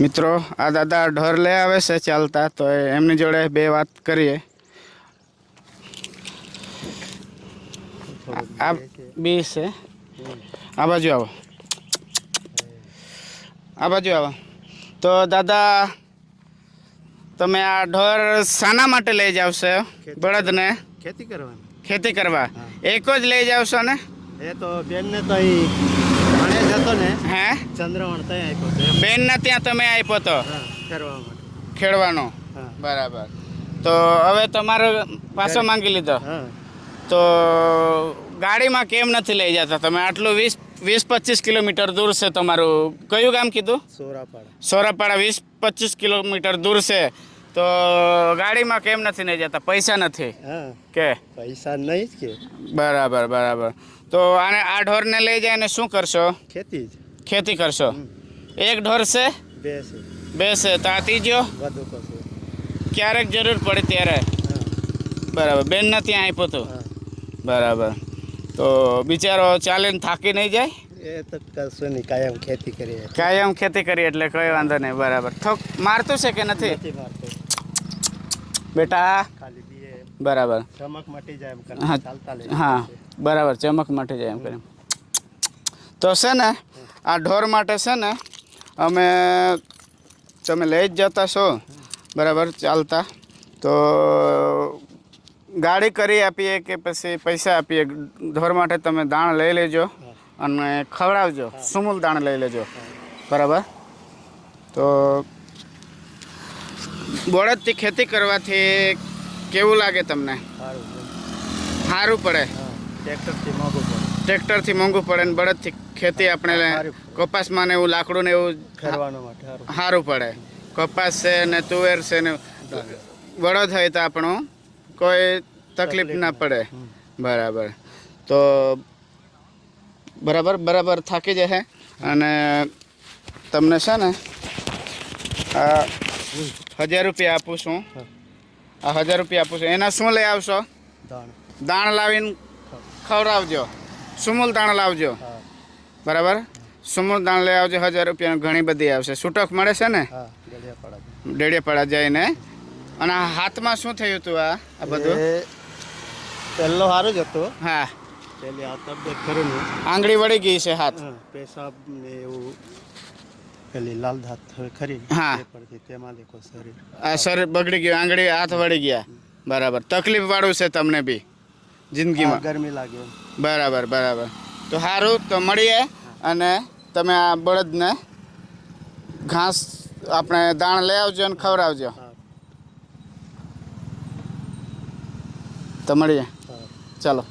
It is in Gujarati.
મિત્રો આ દાદા ઢોર લઈ આવે છે ચાલતા તો એમની જોડે બે વાત કરીએ. આ બી છે. આ બાજુ આવો. આ બાજુ આવો. તો દાદા તમે આ ઢોર શાના માટે લઈ જાવ છો? બળદને? ખેતી કરવા ખેતી કરવા. એક જ લઈ જાવ છો ને? એ તો બેનને તો જતો ને હે? ચંદ્રવણ ત્યાં આપ્યો એમ. બેનને ત્યાં તમે આપ્યો તો? હા ફેરવા માટે. ખેડવાનો? બરાબર. તો હવે તમારો પાછો માંગી લીધો. તો ગાડીમાં કેમ નથી લઈ જતા તમે? આટલું વીસ વીસ પચીસ કિલોમીટર દૂર છે તમારું. કયું ગામ કીધું? સોરાપાડા. સોરાપાડા વીસ પચીસ કિલોમીટર દૂર છે. તો ગાડીમાં કેમ નથી નહીં જતા? પૈસા નથી. કે? પૈસા નહીં કે. બરાબર બરાબર. તો આને આ ઢોરને લઈ જાય ને શું કરશો? ખેતી ખેતી કરશો? એક ઢોર છે? બે છે બે છે. તો આ ત્રીજો? ક્યારેક જરૂર પડે ત્યારે. બરાબર. બેનને ત્યાં આપ્યો તો? બરાબર. તો બિચારો ચાલીને થાકી નહીં જાય? એ તો કશું નહીં. કાયમ ખેતી કરીએ. કાયમ ખેતી કરીએ એટલે કોઈ વાંધો નહીં. બરાબર. થોક મારતું છે કે નથી મારતો. બેટા? બરાબર. ચમક મટી જાય એમ હા હા બરાબર ચમક મટી જાય એમ કરી. તો છે ને આ ઢોર માટે છે ને અમે તમે લઈ જ જતા છો. બરાબર ચાલતા. તો ગાડી કરી આપીએ કે પછી પૈસા આપીએ? ઢોર માટે તમે દાણ લઈ લેજો અને ખવડાવજો. સુમૂલ દાણ લઈ લેજો. બરાબર? તો બળદથી ખેતી કરવાથી કેવું લાગે તમને? સારું પડે. ટ્રેક્ટરથી મોંઘું પડે. ટ્રેક્ટરથી મોંઘું પડે ને બળદથી ખેતી આપણે. કપાસમાં ને એવું લાકડું ને એવું સારું સારું પડે. કપાસ છે ને તુવેર છે ને બળદ હોય તો આપણું કોઈ તકલીફ ના પડે. બરાબર. તો બરાબર બરાબર થાકી જશે. અને તમને છે ને આ હજાર રૂપિયા આપું છું. આ હજાર રૂપિયા આપું છું. એના શું લઈ આવશો? દાણ. લાવીને ખવડાવજો. સુમૂલ દાણ લાવજો. બરાબર? સુમૂલ દાણ લઈ આવજો. હજાર રૂપિયાનું ઘણી બધી આવશે. છૂટક મળે છે ને? ડેડિયાપાડા જઈને. અને આ હાથમાં શું થયું હતું આ? આ બધું? પહેલો સારું જ હતો. હા. આંગળી વળી ગઈ છે હાથ. પેશાબ ને એવું. પેલી લાલ ધાત ખરી હા. તેમાં દેખો શરીર. આ શરીર બગડી ગયું આંગળી હાથ વળી ગયા. બરાબર. તકલીફ વાળું છે તમને બી જિંદગીમાં. ગરમી લાગે બરાબર બરાબર. તો સારું તો મળીએ અને તમે આ બળદને ઘાસ આપણે દાણ લઈ આવજો અને ખવડાવજો. તો મળીએ. ચાલો.